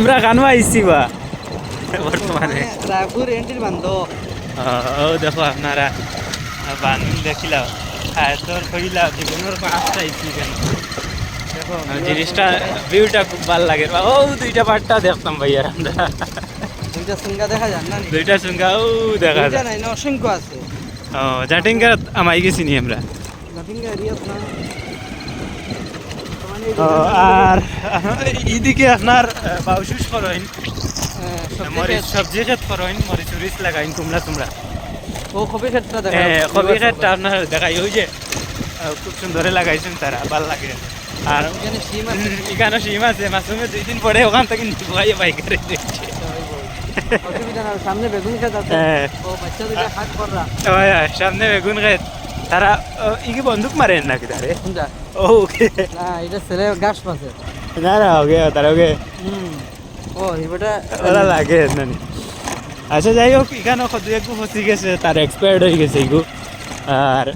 আমরা গানও আইছি বা। বর্তমানে। রায়পুর এন্ট্রির বান্ধ। ও দেখো আপনারা। বানুন দেখিলাম খায়তর কইলা জীবনের পাঁচটা আইছি কেন দেখো জিনিসটা ভিউটা খুব ভালো লাগে ও দুইটা পাটটা দেখতাম ভাইয়া আমরা। দুইটা সুঙ্গা দেখা যান না দুইটা সঙ্গা ও দেখা যায়। না অসংখ্য আছে। ও জাটিঙ্গা আমাই গেছি নি আমরা। জাতিঙ্গা রিয়াজ না। আর এইদিকে আপনার বাউসুস করেন মরিচ সবজি ক্ষেত করেন মরিচ উরিচ লাগাইন ও কবি দেখা হ্যাঁ কবি ক্ষেতটা আপনার দেখাই ওই যে খুব সুন্দরে লাগাইছেন তারা ভালো লাগে। আর এখানে সিম আছে। মাসুমে দুই দিন পরে ওখান থেকে দিচ্ছে। সামনে বেগুন আছে। সামনে ক্ষেত তারা ই কি বন্দুক মারেন নাকি তারে ওকে না এটা ছেলে গাছ পাশে না না ওকে তারা ওকে ও এবারটা ওরা লাগে নানি আচ্ছা যাই হোক এখানে কত একটু ফসি গেছে তার এক্সপায়ার্ড হয়ে গেছে এগু আর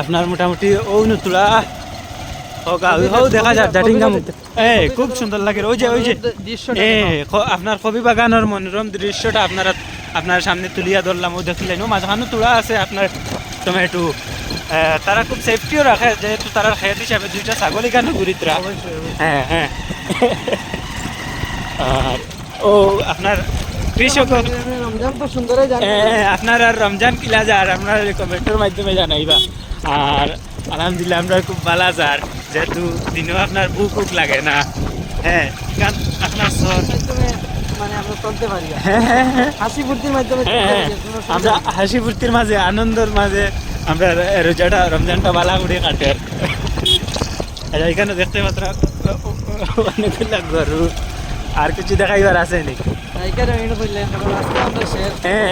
আপনার মোটামুটি ও নতুলা দেখা যায় জাটিঙ্গা এ খুব সুন্দর লাগে ওই যে ওই যে দৃশ্যটা এ আপনার কবি বাগানের মনোরম দৃশ্যটা আপনারা আপনার সামনে তুলিয়া ধরলাম ও দেখলেন ও মাঝখানে তোলা আছে আপনার টমেটো তারা খুব সেফটিও রাখে যেহেতু তারা খেত হিসাবে দুইটা ছাগল এখানে ঘুরিত। হ্যাঁ হ্যাঁ। আর ও আপনার কৃষক আপনার আর রমজান কিলা যার আপনার কমেন্টের মাধ্যমে জানাইবা। আর আলহামদুলিল্লাহ আমরা খুব ভালো যার যেহেতু দিনেও আপনার বুক বুক লাগে না। হ্যাঁ গান আপনার সর চলতে পারি। হ্যাঁ হ্যাঁ হ্যাঁ। হাসি ফুর্তির মাধ্যমে আমরা হাসি ফুর্তির মাঝে আনন্দের মাঝে আমরা রোজাটা রমজানটা বালা করে কাটে। আর আচ্ছা, এখানে দেখতে মাত্র অনেকগুলা গরু। আর কিছু দেখাইবার আছে নাকি?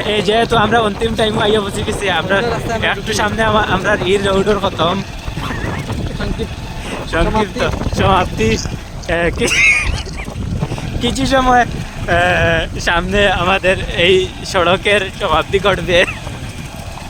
এই যেহেতু আমরা অন্তিম টাইম আইয়া বসে গেছি আমরা একটু সামনে আমরা ঈদ রোডের খতম সংক্ষিপ্ত। সমাপ্তি। কি- কিছু সময় সামনে আমাদের এই সড়কের সমাপ্তি ঘটবে।